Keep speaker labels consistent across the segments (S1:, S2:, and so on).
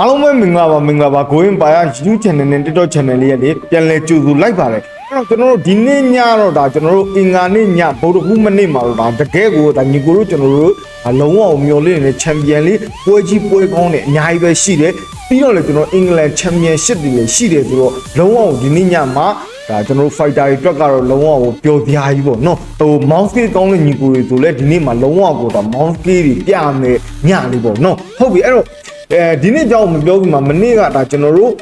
S1: အားလုံးပဲမင်္ဂလာပါမင်္ဂလာပါ going by YouTube channel နဲ့ TikTok channel လေးရဲ့ပြန်လဲကြိုဆိုလိုက်ပါတယ်အဲ့တော့ကျွန်တော်တို့ဒီနေ့ညတော့ဒါကျွန်တော်တို့အင်္ဂါနေ့ညဗုဒ္ဓဟူးမနေ့မှာတော့ဒါတကယ်ကိုဒါညီကိုတို့ကျွန်တော်တို့အလုံးဝမျော်လင့်နေတဲ့ချန်ပီယံလေးပွဲကြီးပွဲကောင်းနဲ့အများကြီးပဲရှိတယ်ပြီးတော့လည်းကျွန်တော်အင်္ဂလန်ချန်ပီယံရှစ်တွေလည်းရှိတယ်ဆိုတော့လုံးဝဒီနေ့ညမှာဒါကျွန်တော်တို့ fighter တွေအတွက်ကတော့လုံးဝကိုပျော်ပြားကြီးပေါ့နော်ဟို mouse skill ကောင်းတဲ့ညီကိုတွေဆိုလည်းဒီနေ့မှာလုံးဝကိုဒါ mouse skill တွေပြမယ်ညလေးပေါ့နော်ဟုတ်ပြီအဲ့တော့ အဲဒီနေ့ကြောင်းမပြောဘူးမှာမနေ့ကဒါကျွန်တော်တို့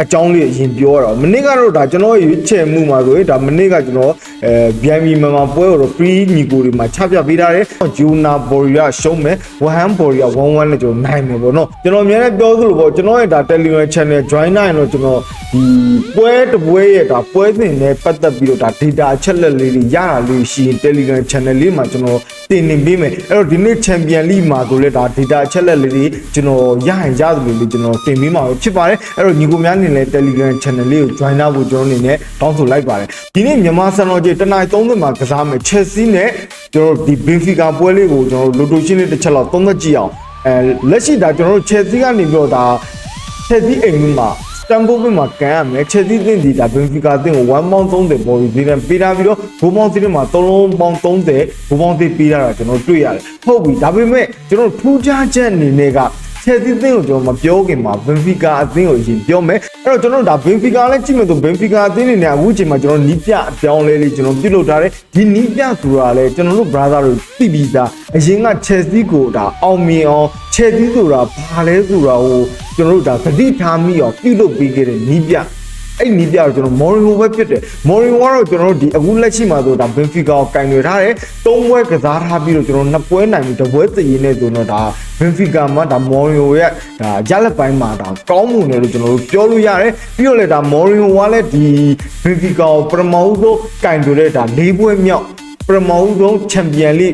S1: အကြောင်းလေးအရင်ပြောတော့မနေ့ကတော့ဒါကျွန်တော်ရွေးချယ်မှုမှာဆိုရင်ဒါမနေ့ကကျွန်တော်အဲ BMB မမပွဲကိုတော့ pre ညီကိုတွေမှာချပြပေးထားတယ်ဂျူနာဘော်ရီယာရှုံးမယ်ဝဟန်ဘော်ရီယာ11နဲ့ကျွန်တော်နိုင်မယ်ပေါ့နော်ကျွန်တော်အများနဲ့ပြောသလိုပေါ့ကျွန်တော်ရဲ့ဒါ Telegram channel join နိုင်တော့ကျွန်တော်ဒီပွဲတစ်ပွဲရဲ့ဒါပွဲစဉ်နဲ့ပတ်သက်ပြီးတော့ဒါ data အချက်လက်လေးတွေရတာလေးရှိရင် Telegram channel လေးမှာကျွန်တော်တင်နေပေးမယ်အဲ့တော့ဒီနေ့ Champion League မှာဆိုလဲဒါ data အချက်လက်လေးတွေကျွန်တော်ရရင်ရသလိုလေးကျွန်တော်တင်ပေးမှာပဲဖြစ်ပါတယ်အဲ့တော့ညီကိုများအနေနဲ့ Telegram channel လေးကို join လုပ်ဖို့ကျွန်တော်အနေနဲ့တောင်းဆိုလိုက်ပါတယ်ဒီနေ့မြန်မာစံတော်ကြီးတနင်္လာ30မှာကစားမယ် Chelsea နဲ့ကျွန်တော်ဒီ Benfica ပွဲလေးကိုကျွန်တော်လိုတိုရှင်းလေးတစ်ချက်လောက်သုံးသက်ကြည့်အောင်အဲလက်ရှိဒါကျွန်တော်တို့ Chelsea ကနေပြီးတော့ဒါ Chelsea အိမ်မှာစတန်ဖိုးဘက်မှာကန်ရမယ် Chelsea တင်ဒီဒါ Benfica တင်ကို1ပေါင်း30ပေါ်ပြီးပြန်ပေးထားပြီးတော့ဘိုးပေါင်းစီးမှာ3လုံးပေါင်း30ဘိုးပေါင်းစီးပေးထားတာကျွန်တော်တွေ့ရတယ်ဟုတ်ပြီဒါပေမဲ့ကျွန်တော်ထူးခြားချက်အနေနဲ့က Chelsea တင်ကိုကျွန်တော်မပြောခင်မှာ Benfica အသင်းကိုအရင်ပြောမယ်အဲ့ တော့ကျွန်တော်တို့ဒါ Benfica လည်းကြည့်မယ်ဆို Benfica အသင်းနေနဲ့အခုချိန်မှာကျွန်တော်နီးပြအပြောင်းလဲလေးကျွန်တော်ပြုတ်လုပ်ထားတယ်ဒီနီးပြဆိုတာလည်းကျွန်တော်တို့ brother တို့သိပြီးသားအရင်က Chelsea ကိုဒါအောင်မြင်အောင် Chelsea ဆိုတာဘာလဲဆိုတာဟိုကျွန်တော်တို့ဒါသတိထားမိအောင်ပြုတ်လုပ်ပေးခဲ့တဲ့နီးပြ အဲ့နီးပြတော့ကျွန်တော်မော်ရီဟိုပဲဖြစ်တယ်မော်ရီဟိုကတော့ကျွန်တော်တို့ဒီအခုလက်ရှိမှာဆိုဒါဘင်ဖီကာကိုကင်တွေထားတယ်သုံးပွဲကစားထားပြီးတော့ကျွန်တော်နှစ်ပွဲနိုင်ပြီးတစ်ပွဲသရေနဲ့ဆိုတော့ဒါဘင်ဖီကာမှာဒါမော်ရီဟိုရဲ့ဒါရလက်ပိုင်းမှာဒါကောင်းမှုတယ်လို့ကျွန်တော်တို့ပြောလို့ရတယ်ပြီးတော့လေဒါမော်ရီဟိုကလည်းဒီဘင်ဖီကာကိုပရမောက်ဆုံးကင်တွေတဲ့ဒါ၄ပွဲမြောက်ပရမောက်ဆုံးချန်ပီယံလိ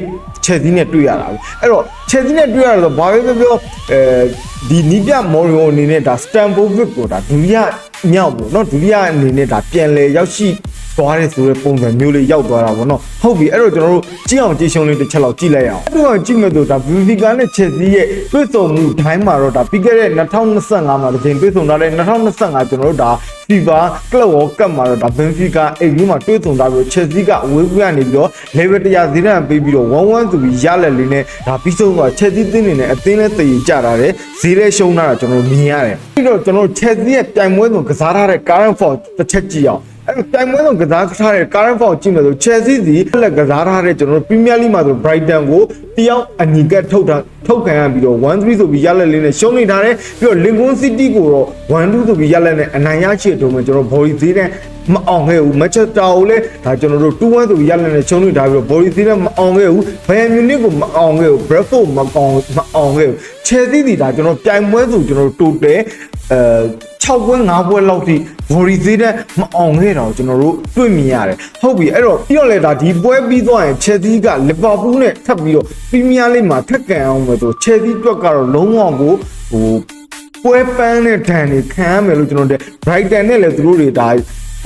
S1: ချက်စီးနဲ့တွေ့ရတာပဲအဲ့တော့ချက်စီးနဲ့တွေ့ရတော့ဘာပဲပြောပြောအဲဒီနီးပြမော်ရီယိုအနေနဲ့ဒါစတန်ဖိုဗစ်ကိုဒါဒုတိယမြောက်ပေါ့နော်ဒုတိယအနေနဲ့ဒါပြန်လဲရောက်ရှိ သွားတဲ့ဆိုတဲ့ပုံစံမျိုးလေးရောက်သွားတာပေါ့နော်ဟုတ်ပြီအဲ့တော့ကျွန်တော်တို့ကြည့်အောင်ကြည့်ရှုံးလေးတစ်ချက်လောက်ကြည့်လိုက်အောင်အဲ့တော့ကြည့်မယ်ဆိုဒါဘီဗီကာနဲ့ချက်စီးရဲ့တွေ့ဆုံမှုတိုင်းမှာတော့ဒါပြီးခဲ့တဲ့2025မှာတစ်ချိန်တွေ့ဆုံထားတဲ့2025ကျွန်တော်တို့ဒါ FIFA Club World Cup မှာတော့ဒါ Benfica အိမ်ကြီးမှာတွေ့ဆုံထားပြီး Chelsea ကအဝေးကွင်းကနေပြီးတော့ level 100ဈေးတန်းပေးပြီးတော့1-1ဆိုပြီးရလက်လေးနဲ့ဒါပြီးဆုံးတော့ Chelsea တင်းနေနဲ့အသင်းနဲ့တည်ကြတာတဲ့ဈေးလဲရှုံးတာကျွန်တော်မြင်ရတယ်ပြီးတော့ကျွန်တော် Chelsea ရဲ့တိုင်ပွဲဆုံးကစားထားတဲ့ current form တစ်ချက်ကြည့်အောင် အဲ့တော့တိုင်ပွဲဆုံးကစားထားတဲ့ current form ကြည့်မယ်ဆို Chelsea စီလက်ကစားထားတဲ့ကျွန်တော် Premier League မှာဆို Brighton ကိုတယောက်အနီကထုတ်တာထုတ်ခံရပြီးတော့1-3ဆိုပြီးရလက်လေးနဲ့ရှုံးနေထားတယ်ပြီးတော့ Lincoln City ကိုတော့1-2ဆိုပြီးရလက်နဲ့အနိုင်ရရှိတော့မှကျွန်တော် body သေးတဲ့မအောင်ခဲ့ဘူးမချက်တာကိုလည်းဒါကျွန်တော်တို့2-1ဆိုပြီးရလက်နဲ့ရှုံးနေထားပြီးတော့ body သေးတဲ့မအောင်ခဲ့ဘူးဘယ်မြူနစ်ကိုမအောင်ခဲ့ဘူး Bradford မအောင်မအောင်ခဲ့ဘူး Chelsea ဒီဒါကျွန်တော်ပြိုင်ပွဲဆိုကျွန်တော်တို့ total အဲ 6ပွဲ5ပွဲလောက်ထိ body သေးတဲ့မအောင်ခဲ့တာကိုကျွန်တော်တို့တွေ့မြင်ရတယ်ဟုတ်ပြီအဲ့တော့ပြီးတော့လေဒါဒီပွဲပြီးသွားရင် Chelsea က Liverpool နဲ့ထပ်ပြီးတော့ Premier League မှာထပ်ကန်အောင်မယ်ဆို Chelsea အတွက်ကတော့လုံးဝကိုဟိုပွဲပန်းတဲ့ဒဏ်တွေခံရမယ်လို့ကျွန်တော်တို့ Brighton နဲ့လည်းသူတို့တွေဒါ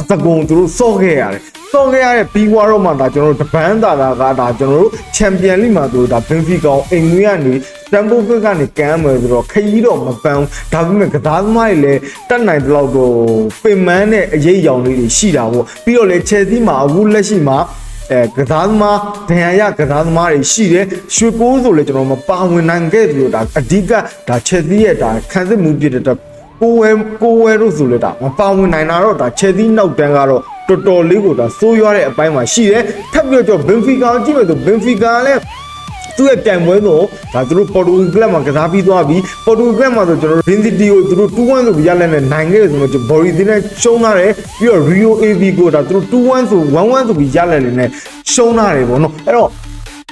S1: အတကုံသူတို့စော့ခဲ့ရတယ် စော့ခဲ့ရတဲ့ပြီးွားတော့မှဒါကျွန်တော်တို့တပန်းတာတာကဒါကျွန်တော်တို့ချန်ပီယံလိမှာဆိုဒါဘင်ဖီကောင်အိမ်ငွေကနေတမ်ပိုဖစ်ကနေကမ်းမယ်ဆိုတော့ခရီးတော့မပန်းဒါပေမဲ့ကစားသမားတွေလည်းတက်နိုင်တဲ့လောက်တော့ပင်မန်းတဲ့အရေးအယောင်လေးတွေရှိတာပေါ့ပြီးတော့လေချယ်ဆီမှာအခုလက်ရှိမှာအဲကစားသမားဒဏ်ရာရကစားသမားတွေရှိတယ်ရွှေပိုးဆိုလည်းကျွန်တော်မပါဝင်နိုင်ခဲ့ဘူးလို့ဒါအဓိကဒါချက်စီရဲ့ဒါခံစစ်မှုပြတဲ့ကိုဝဲကိုဝဲတို့ဆိုလည်းဒါမပါဝင်နိုင်တာတော့ဒါချက်စီနောက်တန်းကတော့ တော်တော်လေးကိုဒါစိုးရွားတဲ့အပိုင်းမှာရှိတယ်ထပ်ပြီးတော့ဘင်ဖီကာကြည့်မယ်ဆိုဘင်ဖီကာလည်းသူ့ရဲ့ပြိုင်ပွဲတော့ဒါသူတို့ပေါ်တူဂီကလပ်မှာကစားပြီးသွားပြီပေါ်တူဂီကလပ်မှာဆိုကျွန်တော်တို့ Vincity ကိုသူတို့2-1ဆိုပြီးရလက်နဲ့နိုင်ခဲ့တယ်ဆိုတော့ဘော်ရီဒီနဲ့ရှုံးလာတယ်ပြီးတော့ Rio AV ကိုဒါသူတို့2-1ဆို1-1ဆိုပြီးရလက်နဲ့ရှုံးလာတယ်ပေါ့နော်အဲ့တော့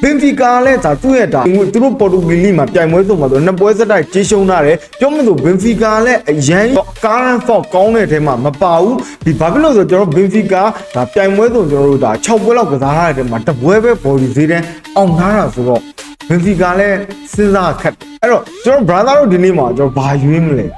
S1: ဘင်ဖီကာလည်းဒါသူ့ရဲ့ဒါသူတို့ပေါ်တူဂီလိမှာပြိုင်ပွဲဆိုမှာဆိုနှစ်ပွဲစတိုက်ကြေးရှုံးလာတယ်ပြောမလို့ဘင်ဖီကာလည်းအရန်ကာရန်ဖော့ကောင်းတဲ့အထဲမှာမပါဘူးဒီဘာဖြစ်လို့ဆိုတော့ကျွန်တော်ဘင်ဖီကာဒါပြိုင်ပွဲဆိုကျွန်တော်တို့ဒါ6ပွဲလောက်ကစားထားတဲ့အထဲမှာတစ်ပွဲပဲဘော်ဒီဈေးတန်းအောင်ထားတာဆိုတော့ဘင်ဖီကာလည်းစဉ်းစားခက်တယ်အဲ့တော့ကျွန်တော် brother တို့ဒီနေ့မှာကျွန်တော်ဘာရွေးမလဲအဲ့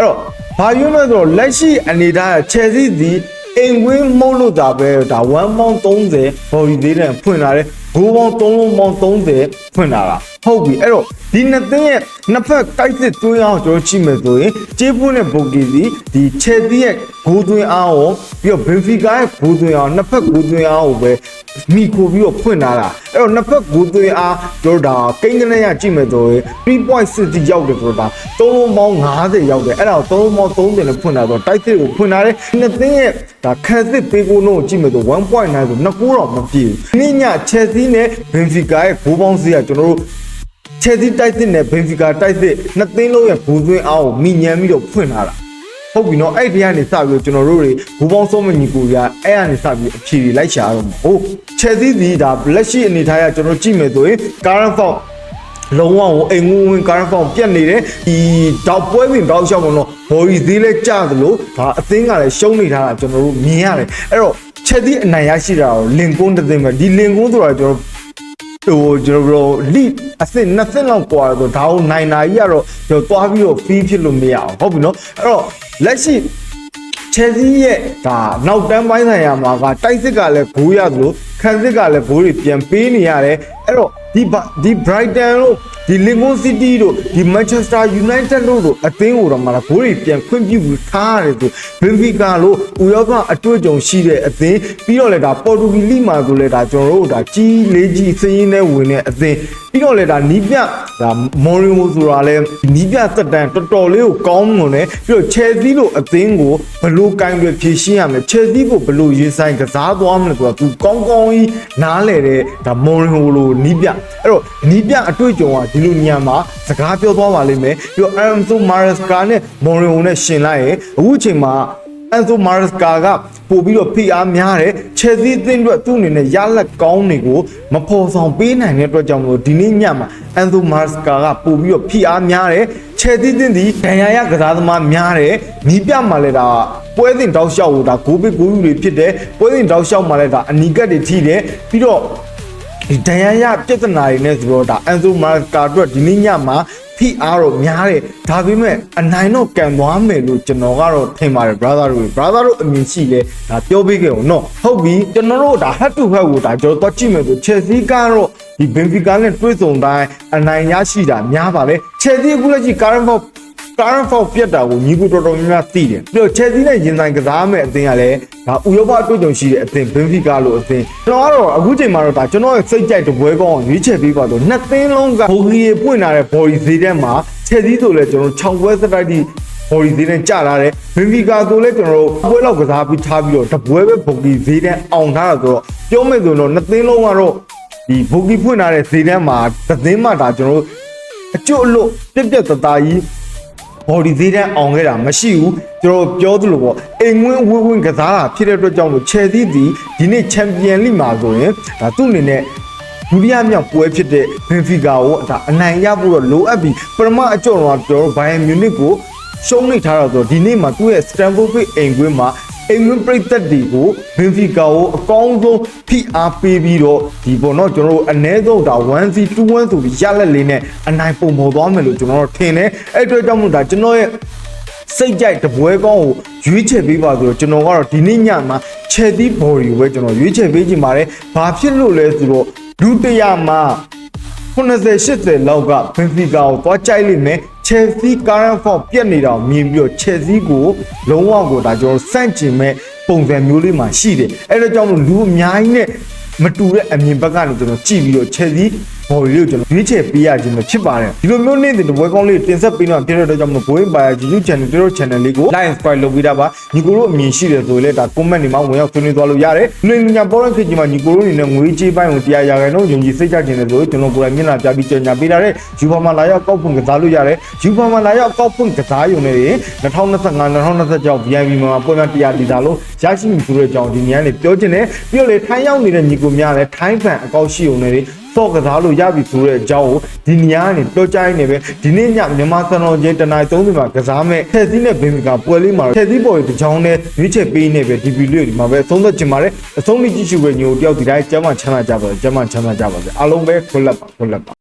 S1: တော့ဘာရွေးမလဲဆိုတော့လက်ရှိအနေထားချယ်ဆီဒီအိမ်ဝင်းမုတ်လို့တာပဲဒါ1ပေါင်း30ဘော်ဒီသေးတယ်ဖွင့်လာတယ် ဂိုးပေါင်း3လုံးပေါင်း30ဖွင့်လာတာဟုတ်ပြီအဲ့တော့ဒီနှစ်သင်းရဲ့နှစ်ဖက်တိုက်စစ်သွင်းအောင်ကျွန်တော်ကြည့်မယ်ဆိုရင်ကျေးပွန်းနဲ့ဘိုကီစီဒီချယ်ဆီရဲ့ဂိုးသွင်းအောင်ရောပြီးတော့ဘင်ဖီကာရဲ့ဂိုးသွင်းအောင်နှစ်ဖက်ဂိုးသွင်းအောင်ကိုပဲမိခိုပြီးတော့ဖွင့်လာတာအဲ့တော့နှစ်ဖက်ဂိုးသွင်းအားကျွန်တော်ဒါကိန်းကနေရကြည့်မယ်ဆိုရင်3.60ရောက်တယ်ဆိုတော့ဒါသုံးလုံးပေါင်း90ရောက်တယ်အဲ့ဒါကိုသုံးလုံးပေါင်း30နဲ့ဖွင့်လာတော့တိုက်စစ်ကိုဖွင့်လာတယ်နှစ်သင်းရဲ့ဒါခက်စစ်ပေးကိုလုံးကိုကြည့်မယ်ဆို1.9ဆိုနှစ်ကူတော့မပြည့်ဘူးနေ့ညချယ်ဆီနဲ့ဘင်ဖီကာရဲ့ဂိုးပေါင်းစီးကကျွန်တော်တို့ချယ်ဆီတိုက်စစ်နဲ့ဘင်ဖီကာတိုက်စစ်နှစ်သင်းလုံးရဲ့ဘူသွင်းအားကိုမိညံပြီးတော့ဖွင့်လာတာဟုတ်ပြီနော်အဲ့ဒီကနေစပြီးတော့ကျွန်တော်တို့တွေဘူပေါင်းစုံမညီကိုရအဲ့ကနေစပြီးအဖြေတွေလိုက်ရှာရတော့မှာဟုတ်ချယ်ဆီစီဒါလက်ရှိအနေထားရကျွန်တော်ကြည့်မယ်ဆိုရင် current form လုံးဝကိုအိမ်ငုံဝင် current form ပြတ်နေတယ်ဒီတောက်ပွဲပင်တောက်လျှောက်မလို့ဘော်ဒီသေးလဲကျသလိုဒါအသင်းကလည်းရှုံးနေထားတာကျွန်တော်တို့မြင်ရတယ်အဲ့တော့ ချက်သီးအနိုင်ရရှိတာကိုလင်ကွန်းတစ်သိန်းပဲဒီလင်ကွန်းဆိုတာကျွန်တော်ဟိုကျွန်တော်တို့လိအစ်စ်နှစ်ဆင့်လောက်ကွာတော့ဒါကိုနိုင်နာကြီးကတော့ကျွန်တော်သွားပြီးတော့ဖီးဖြစ်လို့မရအောင်ဟုတ်ပြီနော်အဲ့တော့လက်ရှိချယ်ဆီရဲ့ဒါနောက်တန်းပိုင်းဆိုင်ရာမှာကတိုက်စစ်ကလည်းဂိုးရသလိုခန်းစစ်ကလည်းဂိုးတွေပြန်ပေးနေရတယ်အဲ့တော့ဒီဒီ Brighton တို့ ဒီ Lincoln City တို့ဒီ Manchester United တို့တို့အသင်းကိုတော့မှလာဂိုးတွေပြန်ခွင့်ပြုထားရတယ်ဆို Benfica လို့ဥရောပအတွေ့အကြုံရှိတဲ့အသင်းပြီးတော့လည်းဒါပေါ်တူဂီလိမှာဆိုလည်းဒါကျွန်တော်တို့ဒါကြီးလေးကြီးစင်းရင်းနဲ့ဝင်တဲ့အသင်းပြီးတော့လည်းဒါနီးပြဒါမော်ရီယိုဆိုတာလည်းနီးပြသက်တမ်းတော်တော်လေးကိုကောင်းမွန်တယ်ပြီးတော့ Chelsea လို့အသင်းကိုဘလို့ကင်တွေဖြည့်ရှင်းရမလဲ Chelsea ကိုဘလို့ရင်ဆိုင်ကစားသွားမလဲဆိုတာသူကောင်းကောင်းကြီးနားလဲတဲ့ဒါမော်ရီယိုလိုနီးပြအဲ့တော့နီးပြအတွေ့အကြုံကဒီလိုညံမှာစကားပြောသွားပါလိမ့်မယ်ပြီးတော့ Enzo Maresca နဲ့မော်ရီယိုနဲ့ရှင်လိုက်ရင်အခုအချိန်မှာအန်ဆိုမာရစကာကပို့ပြီးတော့ဖိအားများတယ်ချယ်ဆီအသင်းအတွက်သူ့အနေနဲ့ရလက်ကောင်းတွေကိုမဖော်ဆောင်ပေးနိုင်တဲ့အတွက်ကြောင့်မလို့ဒီနေ့ညမှာအန်ဆိုမာရစကာကပို့ပြီးတော့ဖိအားများတယ်ချယ်ဆီအသင်းဒီဒဏ်ရာရကစားသမားများတယ်နီးပြမှာလည်းဒါပွဲစဉ်တောက်လျှောက်ကိုဒါဂိုးပစ်ဂိုးယူတွေဖြစ်တယ်ပွဲစဉ်တောက်လျှောက်မှာလည်းဒါအနီကတ်တွေထိတယ်ပြီးတော့ ဒီဒဏ်ရာရပြဿနာတွေနဲ့ဆိုတော့ဒါအန်ဆိုမာကာအတွက်ဒီနေ့ညမှာဖိအားတော့များတယ်ဒါပေမဲ့အနိုင်တော့ကန်သွားမယ်လို့ကျွန်တော်ကတော့ထင်ပါတယ် brother တို့ brother တို့အမြင်ရှိလဲဒါပြောပေးခဲ့အောင်နော်ဟုတ်ပြီကျွန်တော်တို့ဒါ head to head ကိုဒါကျွန်တော်တော့ကြည့်မယ်ဆို Chelsea ကတော့ဒီ Benfica နဲ့တွေ့ဆုံတိုင်းအနိုင်ရရှိတာများပါလေ Chelsea အခုလက်ရှိ current form current form ပြတ်တာကိုညီကိုတော်တော်များများသိတယ်ပြီးတော့ Chelsea နဲ့ရင်ဆိုင်ကစားမဲ့အသင်းကလည်းဒါဥရောပအတွေ့အကြုံရှိတဲ့အသင်း Benfica လို့အသင်းကျွန်တော်ကတော့အခုချိန်မှာတော့ဒါကျွန်တော်ရဲ့စိတ်ကြိုက်တပွဲကောင်းအောင်ရွေးချယ်ပေးပါတော့နှစ်သင်းလုံးကဘိုဂီရေပွင့်လာတဲ့ body ဈေးထဲမှာ Chelsea ဆိုလဲကျွန်တော်6ပွဲစတိုက်တိ body ဈေးနဲ့ကြာလာတယ် Benfica ဆိုလဲကျွန်တော်တို့ပွဲလောက်ကစားပြီးထားပြီးတော့တပွဲပဲ body ဈေးထဲအောင်ထားတာဆိုတော့ပြောမယ်ဆိုတော့နှစ်သင်းလုံးကတော့ဒီ body ဖွင့်လာတဲ့ဈေးထဲမှာသင်းမှဒါကျွန်တော်တို့အကျွတ်အလွတ်ပြက်ပြက်တသားကြီး body သေးတန်းအောင်ခဲ့တာမရှိဘူးကျွန်တော်ပြောသလိုပေါ့အိမ်ဝင်းဝင်းဝင်းကစားတာဖြစ်တဲ့အတွက်ကြောင့်လို့ Chelsea ဒီဒီနေ့ Champion League မှာဆိုရင်ဒါသူ့အနေနဲ့ဒုတိယမြောက်ပွဲဖြစ်တဲ့ Benfica ကိုဒါအနိုင်ရဖို့တော့လိုအပ်ပြီးပထမအကြော့တော့ကျွန်တော် Bayern Munich ကိုရှုံးနေထားတာဆိုတော့ဒီနေ့မှာသူ့ရဲ့ Stamford Bridge အိမ်ကွင်းမှာ အိမ်ဝင်းပရိသတ်တွေကို Benfica ကိုအကောင်းဆုံးဖိအားပေးပြီးတော့ဒီပေါ့နော်ကျွန်တော်တို့အ ਨੇ ဆုံးဒါ 1C 2-1ဆိုပြီးရလက်လေးနဲ့အနိုင်ပုံပေါ်သွားမယ်လို့ကျွန်တော်တို့ထင်တယ်အဲ့အတွက်ကြောင့်မို့ဒါကျွန်တော်ရဲ့စိတ်ကြိုက်တပွဲကောင်းကိုရွေးချယ်ပေးပါဆိုတော့ကျွန်တော်ကတော့ဒီနေ့ညမှာချယ်သီးဘော်ရီကိုပဲကျွန်တော်ရွေးချယ်ပေးခြင်းပါတယ်။ဘာဖြစ်လို့လဲဆိုတော့ဒုတိယမှာ90 80လောက်ကဘင်ဖီကာကိုသွားကြိုက်လိမ့်မယ်။ Chelsea current form ပြတ်နေတာကိုမြင်ပြီးတော့ Chelsea ကိုလုံးဝကိုဒါကျွန်တော်စန့်ကျင်မဲ့ပုံစံမျိုးလေးမှာရှိတယ်။အဲ့ဒါကြောင့်မလို့လူအများကြီးနဲ့မတူတဲ့အမြင်ဘက်ကနေကျွန်တော်ကြည့်ပြီးတော့ Chelsea ဘော်ရီကိုကျွန်တော်ရွေးချယ်ပေးရခြင်းပဲဖြစ်ပါတယ်ဒီလိုမျိုးနေ့တဲ့ဘွဲကောင်းလေးတင်ဆက်ပေးတော့ပြတဲ့အတွက်ကြောင့်မလို့ဘိုးရင်ပါရ YouTube channel တို့ channel လေးကို like subscribe လုပ်ပေးတာပါညီကိုတို့အမြင်ရှိတယ်ဆိုရင်လည်းဒါ comment တွေမှာဝင်ရောက်ဆွေးနွေးသွားလို့ရတယ်လူငညာပေါ်တဲ့ခေတ်ကြီးမှာညီကိုတို့အနေနဲ့ငွေကြေးပိုင်းကိုတရားရခိုင်တော့ယုံကြည်စိတ်ချခြင်းတယ်ဆိုကျွန်တော်ကိုယ်တိုင်မျက်နှာပြပြီးကြော်ညာပေးတာတဲ့ယူပါမှာလာရောက်ကောက်ဖွင့်ကစားလို့ရတယ်ယူပါမှာလာရောက်ကောက်ဖွင့်ကစားရုံနဲ့2025 2026 VIP မှာပွဲမှာတရားတည်တာလို့ရရှိမှုဆိုတဲ့အကြောင်းဒီညနေပြောခြင်းနဲ့ပြီးတော့လေထိုင်းရောက်နေတဲ့ညီကိုများလည်းထိုင်းဖန်အကောက်ရှိုံနဲ့ စော့ကစားလို့ရပြီဆိုတဲ့အကြောင်းကိုဒီနေရာကနေတော့ကြိုင်းနေပဲဒီနေ့ညမြန်မာစံတော်ချင်းတနင်္လာ30မှာကစားမဲ့ထက်စီးနဲ့ဘင်ကပွဲလေးမှာထက်စီးပေါ်ရဲ့တကြောင်းနဲ့ရွေးချက်ပေးနေပဲဒီဗီဒီယိုဒီမှာပဲအဆုံးသတ်ချင်ပါတယ်အဆုံးလေးကြည့်ရှုပဲညိုတယောက်ဒီတိုင်းကျမ်းမှချမ်းသာကြပါစေကျမ်းမှချမ်းသာကြပါစေအားလုံးပဲခွလက်ပါခွလက်ပါ